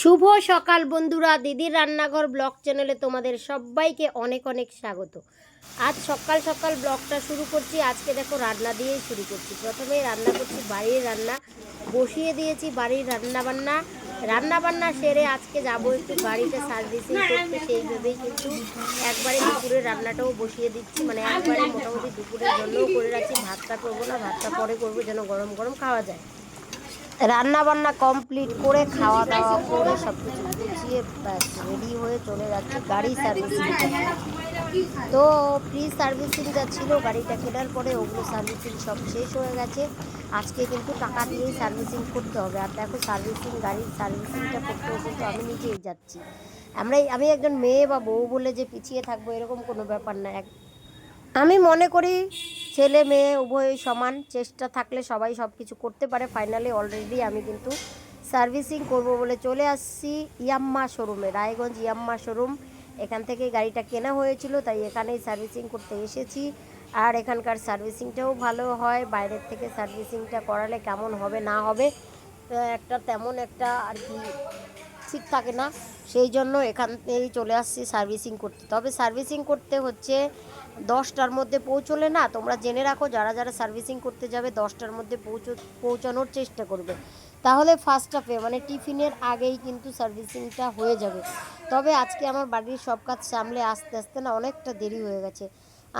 শুভ সকাল বন্ধুরা, দিদির রান্নাঘর ব্লগ চ্যানেলে তোমাদের সবাইকে অনেক অনেক স্বাগত। আজ সকাল সকাল ব্লগটা শুরু করছি। আজকে দেখো রান্না দিয়েই শুরু করছি। প্রথমে রান্না করছি বাড়ির রান্না। বসিয়ে দিয়েছি বাড়ির রান্না বান্না রান্না বান্না সেরে আজকে যাব একটু গাড়িতে সার্ভিসিং করতে। সেই ভেবেই কিন্তু একবারে দুপুরের রান্নাটাও বসিয়ে দিচ্ছি। মানে একবারে মোটামুটি দুপুরের জন্যও করে রাখছি। ভাতটা করব না, ভাতটা পরে করব যেন গরম গরম খাওয়া যায়। রান্না বান্না কমপ্লিট করে খাওয়া দাওয়া করে সব কিছু গুছিয়ে রেডি হয়ে চলে যাচ্ছে গাড়ি সার্ভিসিং তো ফ্রি সার্ভিসিং যা ছিল গাড়িটা কেনার পরে ওগুলো সার্ভিসিং সব শেষ হয়ে গেছে। আজকে কিন্তু টাকা দিয়েই সার্ভিসিং করতে হবে। আর দেখো সার্ভিসিং গাড়ির সার্ভিসিংটা করতেও কিন্তু আমি নিজেই যাচ্ছি। আমরা আমি একজন মেয়ে বা বউ বলে যে পিছিয়ে থাকব এরকম কোনো ব্যাপার না। এক আমি মনে করি ছেলে মেয়ে উভয়ই সমান। চেষ্টা থাকলে সবাই সব কিছু করতে পারে। ফাইনালি অলরেডি আমি কিন্তু সার্ভিসিং করব বলে চলে আসছি ইয়াম্মা শোরুমে, রায়গঞ্জ ইয়াম্মা শোরুম। এখান থেকে গাড়িটা কেনা হয়েছিল, তাই এখানেই সার্ভিসিং করতে এসেছি। আর এখানকার সার্ভিসিংটাও ভালো হয়। বাইরের থেকে সার্ভিসিংটা করালে কেমন হবে না হবে একটা তেমন একটা আর কি ঠিক থাকে না। সেই জন্য এখান এখানেই চলে আসছি সার্ভিসিং করতে। তবে সার্ভিসিং করতে হচ্ছে দশটার মধ্যে পৌঁছলে না তোমরা জেনে রাখো যারা যারা সার্ভিসিং করতে যাবে দশটার মধ্যে পৌঁছ, পৌঁছানোর চেষ্টা করবে। তাহলে ফার্স্ট হাফে মানে টিফিনের আগেই কিন্তু সার্ভিসিংটা হয়ে যাবে। তবে আজকে আমার বাড়ির সব কাজ সামলে আস্তে আস্তে না অনেকটা দেরি হয়ে গেছে।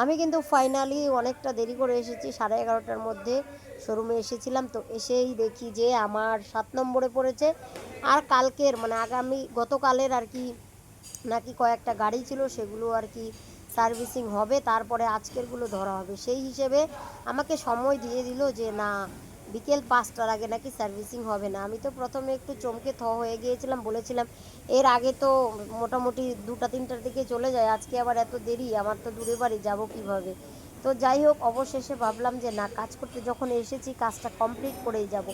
আমি কিন্তু ফাইনালি অনেকটা দেরি করে এসেছি, সাড়ে এগারোটার মধ্যে শোরুমে এসেছিলাম। তো এসেই দেখি যে আমার সাত নম্বরে পড়েছে। আর কালকের মানে আগামী, গতকালের আর কি নাকি কয়েকটা গাড়ি ছিল, সেগুলো আর কি সার্ভিসিং হবে, তারপরে আজকেরগুলো ধরা হবে। সেই হিসেবে আমাকে সময় দিয়ে দিল যে না বিকেল পাঁচটার আগে নাকি সার্ভিসিং হবে না। আমি তো প্রথমে একটু চমকে থ হয়ে গিয়েছিলাম, বলেছিলাম, এর আগে তো মোটামুটি দুটা, তিনটার দিকে চলে যায়, আজকে আবার এত দেরি, আমার তো দূরে বাড়ি, যাব কীভাবে? তো যাই হোক, অবশেষে ভাবলাম যে, না, কাজ করতে যখন এসেছি, কাজটা কমপ্লিট করেই যাব।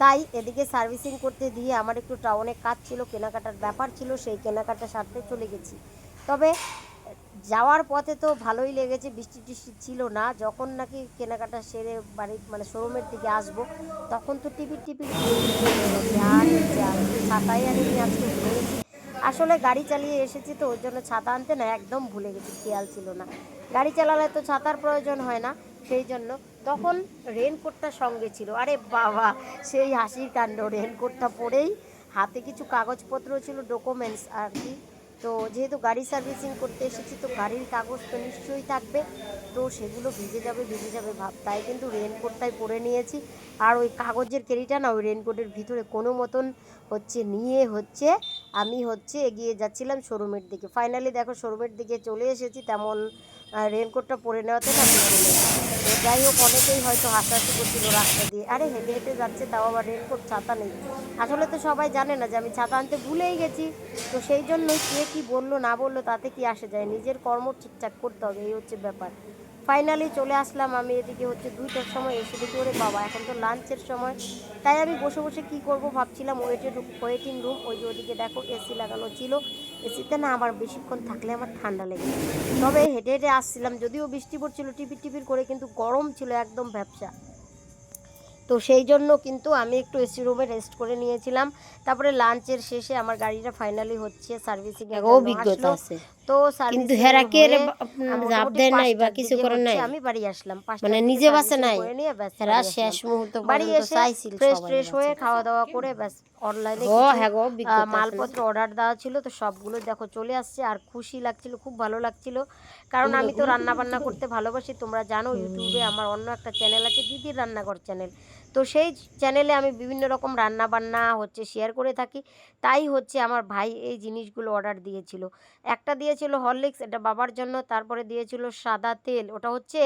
তাই এদিকে সার্ভিসিং করতে দিয়ে আমার একটু টাউনে কাজ ছিল, কেনাকাটার ব্যাপার ছিল, সেই কেনাকাটা সারতে চলে গেছি। তবে যাওয়ার পথে তো ভালোই লেগেছে, বৃষ্টি টিষ্টি ছিল না, যখন নাকি কেনাকাটা সেরে বাড়ি মানে শোরুমের দিকে আসব, তখন তো টিপির টিপির আর ছাতাই আনিনি আজকে ভুলে গেছি আসলে গাড়ি চালিয়ে এসেছি তো ওই জন্য ছাতা আনতে না, একদম ভুলে গেছি, খেয়াল ছিল না। গাড়ি চালালে তো ছাতার প্রয়োজন হয় না, সেই জন্য তখন রেনকোটটা সঙ্গে ছিল। আরে বাবা, সেই হাসির কাণ্ড রেনকোটটা পরেই হাতে কিছু কাগজপত্র ছিল ডকুমেন্টস আর কি। তো যেহেতু গাড়ি সার্ভিসিং করতে এসেছি, তো গাড়ির কাগজ তো নিশ্চয়ই থাকবে। তো সেগুলো ভিজে যাবে ভিজে যাবে ভাব। তাই কিন্তু রেনকোটটাই পরে নিয়েছি। আর ওই কাগজের কেরিটা না, ওই রেনকোটের ভিতরে কোনো মতন হচ্ছে নিয়ে হচ্ছে, আমি হচ্ছে এগিয়ে যাচ্ছিলাম শোরুমের দিকে। ফাইনালি দেখো শোরুমের দিকে চলে এসেছি, তেমন রেনকোটটা পরে নেওয়াতে না যাই হোক, অনেকেই হয়তো হাসাহাসি করছিল রাস্তা দিয়ে। আরে, হেঁটে হেঁটে যাচ্ছে, তাও আবার রেনকোট ছাতা নেই। আসলে তো সবাই জানে না যে আমি ছাতা আনতে ভুলেই গেছি। তো সেই জন্যই কে কি বলল, না বলল, তাতে কি আসে যায়? নিজের কর্ম ঠিকঠাক করতে হবে, এই হচ্ছে ব্যাপার। ফাইনালি চলে আসলাম আমি এদিকে হচ্ছে দুইটার সময় এসে দেখি, ওরে বাবা, এখন তো লাঞ্চের সময়। তাই আমি বসে বসে কি করব ভাবছিলাম ওয়েটের ওয়েটিং রুম ওই যে ওদিকে দেখো এসি লাগানো ছিল। এসিতে না আবার বেশিক্ষণ থাকলে আমার ঠান্ডা লেগে তবে হেঁটে হেঁটে আসছিলাম যদিও বৃষ্টি পড়ছিল টিপির টিপির করে কিন্তু গরম ছিল একদম ব্যবসা তো সেই জন্য কিন্তু আমি একটু এসি রুমে রেস্ট করে নিয়েছিলাম। তারপরে লাঞ্চের শেষে আমার গাড়িটা ফাইনালি হচ্ছে সার্ভিসিং অভিজ্ঞতা আছে। তো কিন্তু হেরাকে হয়ে, জাপ দেয় নাই বা কিছু করে নাই? আমি বাড়ি আসলাম। মানে নিজে বাসে নাই? হেরা শেষ মুহূর্ত বাড়ি এসে চাইছিল ফ্রেশ সবাই হয়ে খাওয়া দাওয়া করে ব্যাস অনলাইনে ও হ্যাঁ মালপত্র অর্ডার দেওয়া ছিল তো সবগুলো দেখো চলে আসছে আর খুশি লাগছিল খুব ভালো লাগছিল। কারণ আমি তো রান্না বান্না করতে ভালোবাসি তোমরা জানো ইউটিউবে আমার অন্য একটা চ্যানেল আছে দিদির রান্নাঘর চ্যানেল তো সেই চ্যানেলে আমি বিভিন্ন রকম রান্না বান্না হচ্ছে শেয়ার করে থাকি। তাই হচ্ছে আমার ভাই এই জিনিসগুলো অর্ডার দিয়েছিল। একটা দিয়েছিল হরলিক্স এটা বাবার জন্য, তারপরে দিয়েছিল সাদা তেল। ওটা হচ্ছে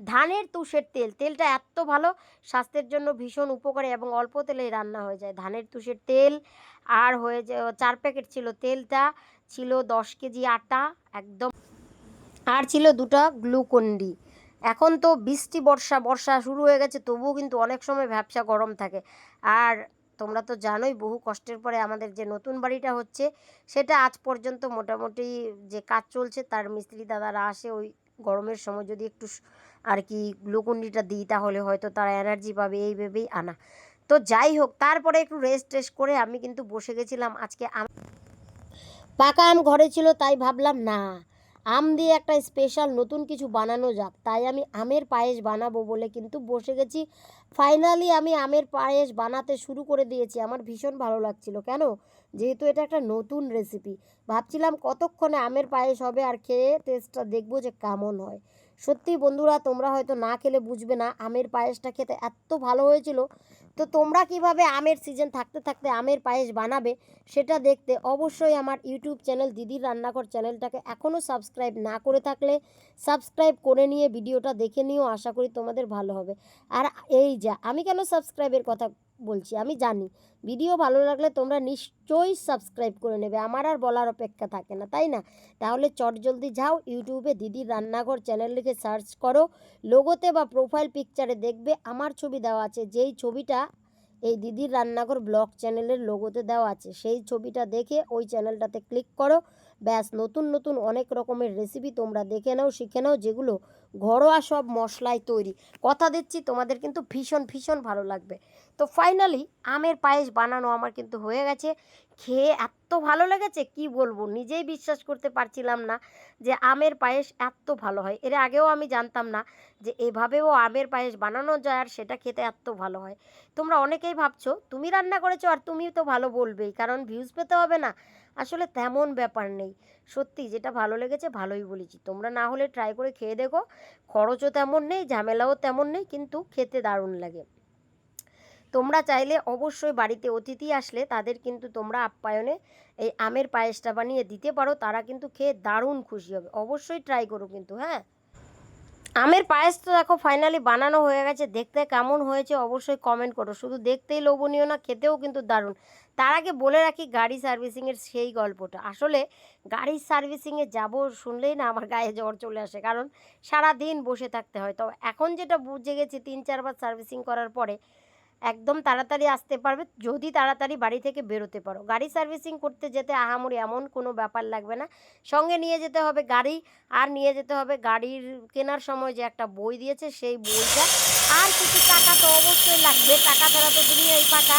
ধানের তুষের তেল। তেলটা এত ভালো, স্বাস্থ্যের জন্য ভীষণ উপকারী এবং অল্প তেলেই রান্না হয়ে যায়। ধানের তুষের তেল আর হয়ে যায় চার প্যাকেট ছিল। তেলটা ছিল দশ কেজি আটা, একদম। আর ছিল দুটা গ্লুকন্ডি এখন তো বৃষ্টি, বর্ষা বর্ষা শুরু হয়ে গেছে, তবুও কিন্তু অনেক সময় ব্যবসা গরম থাকে। আর তোমরা তো জানোই বহু কষ্টের পরে আমাদের যে নতুন বাড়িটা হচ্ছে, সেটা আজ পর্যন্ত মোটামুটি যে কাজ চলছে, তার মিস্ত্রি দাদারা আসে ওই গরমের সময় যদি একটু আর কি গ্লুকন্ডিটা দিই, তাহলে হয়তো তারা এনার্জি পাবে, এই ভেবেই আনা। তো যাই হোক, তারপরে একটু রেস্ট টেস্ট করে আমি কিন্তু বসে গেছিলাম, আজকে পাকা আম ঘরে ছিল, তাই ভাবলাম না। আম দিয়ে একটা স্পেশাল নতুন কিছু বানানো যাক। তাই আমি আমের পায়েস বানাবো বলে কিন্তু বসে গেছি। ফাইনালি আমি আমের পায়েস বানাতে শুরু করে দিয়েছি। আমার ভীষণ ভালো লাগছিল। কেন? যেহেতু এটা একটা নতুন রেসিপি ভাবছিলাম কতক্ষণে আমের পায়েস হবে আর খেয়ে টেস্টটা দেখব যে কেমন হয়। সত্যি বন্ধুরা, তোমরা হয়তো না খেলে বুঝবে না, আমের পায়েসটা খেতে এত ভালো হয়েছিল। তো তোমরা কীভাবে আমের সিজন থাকতে থাকতে আমের পায়েস বানাবে সেটা দেখতে অবশ্যই আমার ইউটিউব চ্যানেল দিদির রান্নাঘর চ্যানেলটাকে এখনও সাবস্ক্রাইব না করে থাকলে সাবস্ক্রাইব করে নিয়ে ভিডিওটা দেখে নিয়েও আশা করি তোমাদের ভালো হবে। আর এই যা, আমি কেন সাবস্ক্রাইবের কথা বলছি, আমি জানি। ভিডিও ভালো লাগলে তোমরা নিশ্চয়ই সাবস্ক্রাইব করে নেবে, আমার আর বলার অপেক্ষা থাকে না, তাই না? তাহলে চট জলদি যাও, ইউটিউবে দিদির রান্নাঘর চ্যানেল লিখে সার্চ করো লোগোতে বা প্রোফাইল পিকচারে দেখবে, আমার ছবি দেওয়া আছে, যেই ছবিটা এই দিদির রান্নাঘর ব্লগ চ্যানেলের লোগোতে দেওয়া আছে, সেই ছবিটা দেখে ওই চ্যানেলটাতে ক্লিক করো, ব্যাস, নতুন নতুন অনেক রকমের রেসিপি তোমরা দেখে নাও, শিখে নাও, যেগুলো ঘরোয়া সব মশলায় তৈরি। কথা দিচ্ছি, তোমাদের কিন্তু ভীষণ ভীষণ ভালো লাগবে। তো ফাইনালি আমের পায়েস বানানো আমার কিন্তু হয়ে গেছে। খেয়ে এত ভালো লেগেছে, কি বলব? নিজেই বিশ্বাস করতে পারছিলাম না যে আমের পায়েস এত ভালো হয়। এর আগেও আমি জানতাম না যে এভাবেও আমের পায়েস বানানো যায় আর সেটা খেতে এত ভালো হয়। তোমরা অনেকেই ভাবছ, তুমি রান্না করেছ আর তুমি তো ভালো বলবেই। কারণ ভিউজ পেতে হবে না। আসলে তেমন ব্যাপার নেই। সত্যি যেটা ভালো লেগেছে ভালোই বলেছি। তোমরা না হলে ট্রাই করে খেয়ে দেখো। খরচও তেমন নেই, ঝামেলাও তেমন নেই, কিন্তু খেতে দারুণ লাগে। তোমরা চাইলে অবশ্যই বাড়িতে অতিথি আসলে তাদের কিন্তু তোমরা আপ্যায়নে এই আমের পায়েসটা বানিয়ে দিতে পারো। তারা কিন্তু খেয়ে দারুণ খুশি হবে। অবশ্যই ট্রাই করো কিন্তু হ্যাঁ? আমের পায়েস তো দেখো ফাইনালি বানানো হয়ে গেছে। দেখতে কেমন হয়েছে অবশ্যই কমেন্ট করো। শুধু দেখতেই লোভনীয় না, খেতেও কিন্তু দারুণ। তার আগে বলে রাখি গাড়ি সার্ভিসিংয়ের সেই গল্পটা। আসলে গাড়ি সার্ভিসিংয়ে যাব শুনলেই না আমার গায়ে জ্বর চলে আসে, কারণ সারা দিন বসে থাকতে হয়। তো এখন যেটা বুঝে গেছি, তিন চারবার সার্ভিসিং করার পরে একদম তাড়াতাড়ি আসতে পারবে, যদি তাড়াতাড়ি বাড়ি থেকে বেরোতে পারো। গাড়ি সার্ভিসিং করতে যেতে আহামরি এমন কোনো ব্যাপার লাগবে না। সঙ্গে নিয়ে যেতে হবে গাড়ি, আর নিয়ে যেতে হবে গাড়ির কেনার সময় যে একটা বই দিয়েছে, সেই বইটা। আর কিছু টাকা তো অবশ্যই লাগবে, টাকা ছাড়া তো তুমি এই ফাঁকা।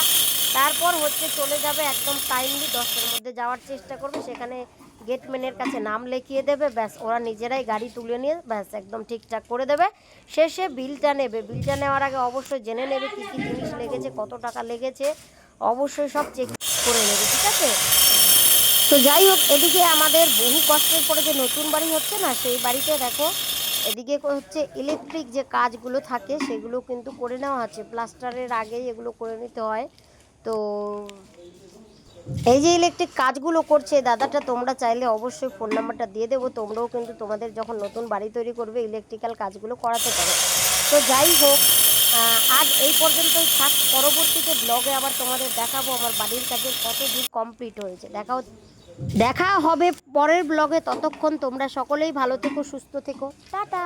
তারপর হচ্ছে চলে যাবে একদম টাইমলি দশটার মধ্যে যাওয়ার চেষ্টা করবে, সেখানে গেটম্যানের কাছে নাম লিখিয়ে দেবে, ব্যাস, ওরা নিজেরাই গাড়ি তুলে নিয়ে, ব্যাস, একদম ঠিকঠাক করে দেবে। শেষে বিলটা নেবে। বিলটা নেওয়ার আগে অবশ্যই জেনে নেবে কী কী জিনিস লেগেছে, কত টাকা লেগেছে। অবশ্যই সব চেক করে নেবে, ঠিক আছে? তো যাই হোক, এদিকে আমাদের বহু কষ্টের পরে যে নতুন বাড়ি হচ্ছে না, সেই বাড়িতে দেখো, এদিকে হচ্ছে ইলেকট্রিক যে কাজগুলো থাকে, সেগুলো কিন্তু করে নেওয়া হচ্ছে। প্লাস্টারের আগেই এগুলো করে নিতে হয়। তো এই যে ইলেকট্রিক কাজগুলো করছে, দাদাটা তোমরা চাইলে অবশ্যই ফোন নাম্বারটা দিয়ে দেবো। তোমরাও কিন্তু তোমাদের যখন নতুন বাড়ি তৈরি করবে ইলেকট্রিক্যাল কাজগুলো করাতে পারো। তো যাই হোক আজ এই পর্যন্তই থাক। পরবর্তীতে ব্লগে আবার তোমাদের দেখাবো আমার বাড়ির কাজের কত দূর কমপ্লিট হয়েছে। দেখা দেখা হবে পরের ব্লগে ততক্ষণ তোমরা সকলেই ভালো থেকো, সুস্থ থেকো। টাটা।